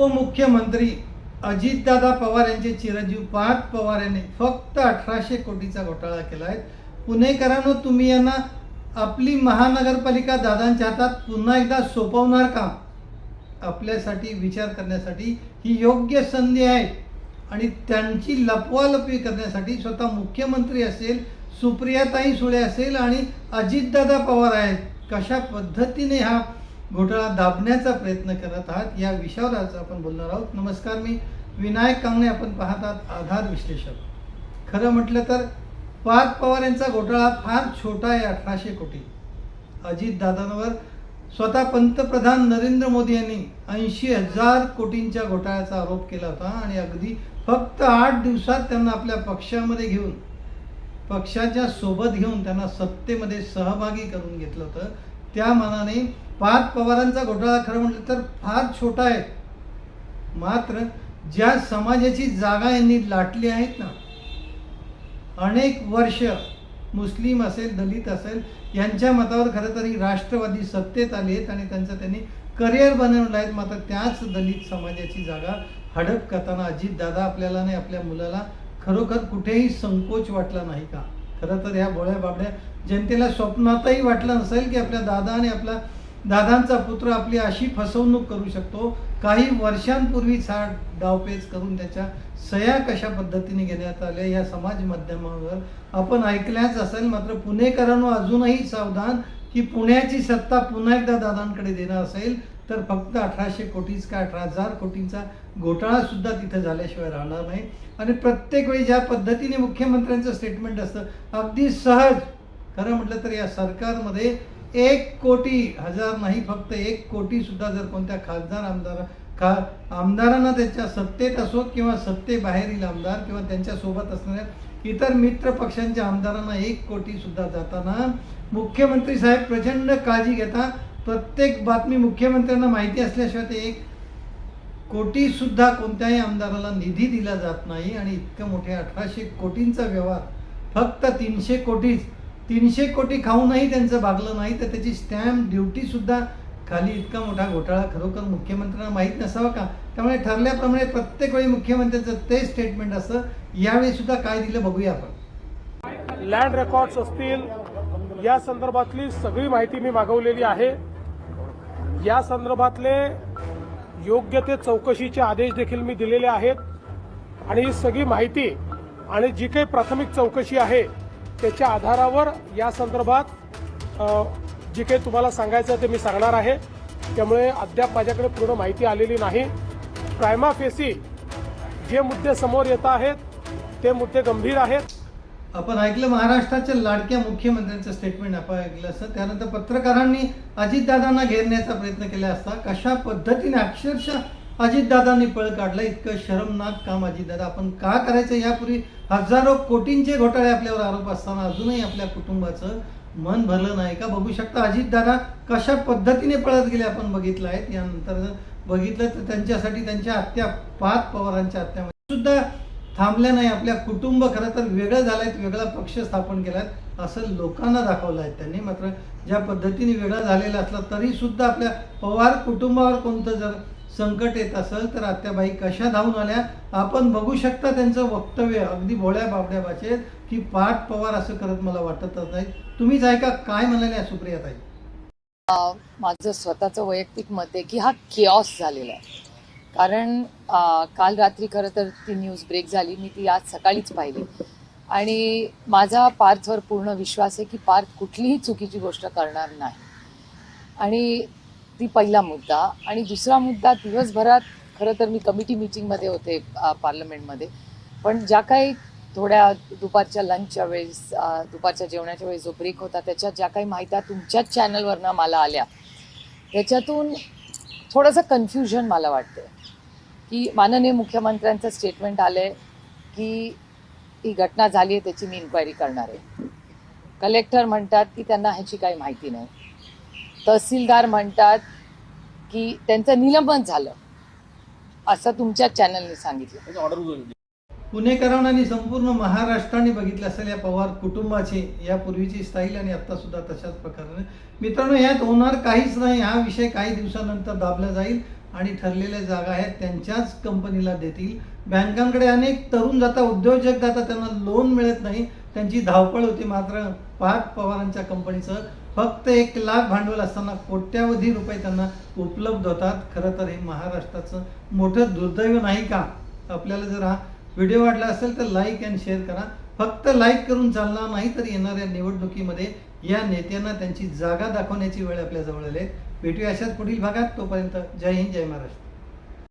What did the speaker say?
उपमुख्यमंत्री अजितदादा पवार यांचे चिरंजीव पार्थ पवार यांनी फक्त अठराशे कोटीचा घोटाळा केला आहे. पुणेकरांनो तुम्ही यांना आपली महानगरपालिका दादांच्या हातात पुन्हा एकदा सोपवणार का? आपल्यासाठी विचार करण्यासाठी ही योग्य संधी आहे. आणि त्यांची लपवालपवी करण्यासाठी स्वतः मुख्यमंत्री असेल सुप्रियाताई सुळे असेल आणि अजितदादा पवार आहेत. कशा पद्धतीने हा घोटाळा दाबण्याचा प्रयत्न करत आहात या विषयावर आज आपण बोलणार आहोत. नमस्कार मी विनायक कांगणे. आपण पाहतात आधार विश्लेषक. खरं म्हटलं तर पार्थ पवार यांचा घोटाळा फार छोटा आहे अठराशे कोटी. अजितदादांवर स्वतः पंतप्रधान नरेंद्र मोदी यांनी ऐंशी हजार कोटींच्या घोटाळ्याचा आरोप केला होता आणि अगदी फक्त आठ दिवसात त्यांना आपल्या पक्षामध्ये घेऊन पक्षाच्या सोबत घेऊन त्यांना सत्तेमध्ये सहभागी करून घेतलं होतं. त्या मानाने पाच पवारांचा घोटाळा खरं म्हटलं तर फार छोटा आहे. मात्र ज्या समाजाची जागा यांनी लाटली आहेत ना अनेक वर्ष मुस्लिम असेल दलित असेल यांच्या मतावर खरं तरी राष्ट्रवादी सत्तेत आली आहेत आणि त्यांचं त्यांनी करिअर बनवलं आहेत मात्र त्याच दलित समाजाची जागा हडप करताना अजितदादा आपल्याला नाही आपल्या मुलाला खरोखर कुठेही संकोच वाटला नाही का? खरं तर ह्या भोळ्या बाबड्या जनतेला स्वप्नातही वाटलं नसेल की आपल्या दादा आणि आपला दादांचा पुत्र आपली अशी फसवणूक करू शकतो. काही वर्षांपूर्वीच हा डावपेच करून त्याच्या सह्या कशा पद्धतीने घेण्यात आल्या या समाज माध्यमावर आपण ऐकल्याच असेल मात्र पुणेकरांनो अजूनही सावधान की पुण्याची सत्ता पुन्हा एकदा दादांकडे देणार असेल. तर फक्त अठराशे कोटीच का अठरा हजार कोटींचा घोटाळा सुद्धा तिथं झाल्याशिवाय राहणार नाही. आणि प्रत्येक वेळी ज्या पद्धतीने मुख्यमंत्र्यांचं स्टेटमेंट असतं अगदी सहज. खरं म्हटलं तर या सरकारमध्ये एक कोटी हजार नाही फक्त एक कोटी सुद्धा जर कोणत्या खासदार आमदार खा आमदारांना त्यांच्या सत्तेत असो किंवा सत्तेबाहेरील आमदार किंवा त्यांच्यासोबत असणाऱ्या इतर मित्र पक्षांच्या आमदारांना एक कोटी सुद्धा जाताना मुख्यमंत्री साहेब प्रचंड काळजी घेता प्रत्येक बातमी मुख्यमंत्र्यांना माहिती असल्याशिवाय ते एक कोटीसुद्धा कोणत्याही आमदाराला निधी दिला जात नाही आणि इतकं मोठे अठराशे कोटींचा व्यवहार. फक्त तीनशे कोटीच तीनशे कोटी खाऊनही त्यांचं भागलं नाही तर त्याची स्टॅम्प ड्युटीसुद्धा खाली इतका मोठा घोटाळा खरोखर मुख्यमंत्र्यांना माहीत नसावा का? त्यामुळे ठरल्याप्रमाणे प्रत्येक वेळी मुख्यमंत्र्यांचं ते स्टेटमेंट असतं यावेळी सुद्धा काय दिलं बघूया आपण. लँड रेकॉर्ड्स असतील या संदर्भातली सगळी माहिती मी मागवलेली आहे. या संदर्भातले योग्य ते चौकशीचे आदेश देखील मी दिलेले आहेत. आणि ही सगळी माहिती आणि जी काही प्राथमिक चौकशी आहे त्याच्या आधारावर या संदर्भात जी काही तुम्हाला सांगायचं ते मी सांगणार आहे. त्यामुळे अद्याप माझ्याकडे पूर्ण माहिती आलेली नाही. प्रायमा फेसी जे मुद्दे समोर येत आहेत ते मुद्दे गंभीर आहेत. आपण ऐकलं महाराष्ट्राच्या लाडक्या मुख्यमंत्र्यांचं स्टेटमेंट आपण ऐकलं असतं त्यानंतर पत्रकारांनी अजितदादांना घेरण्याचा प्रयत्न केला असता. कशा पद्धतीने अक्षरशः अजितदादांनी पळ काढलं? इतकं शरमनाक काम अजितदादा. आपण का करायचं यापूर्वी? हजारो कोटींचे घोटाळे आपल्यावर आरोप असताना अजूनही आपल्या कुटुंबाचं मन भरलं नाही का? बघू शकता अजितदादा कशा पद्धतीने पळत गेले आपण बघितलं आहे. यानंतर बघितलं तर त्यांच्यासाठी त्यांच्या आत्या पाच पवारांच्या हत्यामध्ये सुद्धा थांबल्या नाही. आपल्या कुटुंब खरं तर वेगळं झालंय वेगळा पक्ष स्थापन केलाय असं लोकांना दाखवलं आहे त्यांनी. मात्र ज्या पद्धतीने वेगळा झालेला असला तरी सुद्धा आपल्या पवार कुटुंबावर कोणतं जर संकट येत असेल तर आत्याबाई कशा धावून आल्या? आपण बघू शकता त्यांचं वक्तव्य अगदी भोळ्या बाबड्या भाषेत की पाठ पवार असं करत मला वाटतच नाही. तुम्हीच ऐका काय म्हणाल्या सुप्रिया ताई माझं स्वतःचं वैयक्तिक मत आहे की हा केऑस झालेला आहे. कारण काल रात्री खरं तर ती न्यूज ब्रेक झाली मी ती आज सकाळीच पाहिली. आणि माझा पार्थवर पूर्ण विश्वास आहे की पार्थ कुठलीही चुकीची गोष्ट करणार नाही. आणि ती पहिला मुद्दा. आणि दुसरा मुद्दा दिवसभरात खरं तर मी कमिटी मिटिंगमध्ये होते पार्लमेंटमध्ये. पण ज्या काही थोड्या दुपारच्या लंचच्या वेळेस दुपारच्या जेवणाच्या वेळेस जो ब्रेक होता त्याच्यात ज्या काही माहित्या तुमच्याच चॅनलवरनं मला आल्या. त्याच्यातून थोडंसं कन्फ्युजन मला वाटतं की माननीय मुख्यमंत्र्यांचं स्टेटमेंट आलं आहे की ही घटना झाली आहे त्याची मी इन्क्वायरी करणार आहे. कलेक्टर म्हणतात की त्यांना ह्याची काही माहिती नाही. तहसीलदार म्हणतात की त्यांचं निलंबन झालं. असं तुमच्या चॅनलने सांगितलं. पुणेकरांना आणि संपूर्ण महाराष्ट्राने बघितलं असेल या पवार कुटुंबाचे यापूर्वीची स्टाईल आणि आत्तासुद्धा सुद्धा तशाच प्रकारे. मित्रांनो यात होणार काहीच नाही. हा विषय काही दिवसानंतर दाबला जाईल. आणि ठरलेल्या जागा आहेत त्यांच्याच कंपनीला देतील. बँकांकडे अनेक तरुण जाता उद्योजक जाता त्यांना लोन मिळत नाही. त्यांची धावपळ होती मात्र पाक पवारांच्या कंपनीचं. फक्त एक लाख भांडवल असताना कोट्यावधी रुपये त्यांना उपलब्ध होतात. खरं तर हे महाराष्ट्राचं मोठं दुर्दैव नाही का? आपल्याला जर हा व्हिडिओ वाटला असेल तर लाईक अँड शेअर करा. फक्त लाईक करून चालणार नाही तर येणाऱ्या निवडणुकीमध्ये या नेत्यांना त्यांची जागा दाखवण्याची वेळ आपल्या जवळ आली आहे. भेटूया अशाच पुढील भागात. तोपर्यंत जय हिंद जय महाराष्ट्र.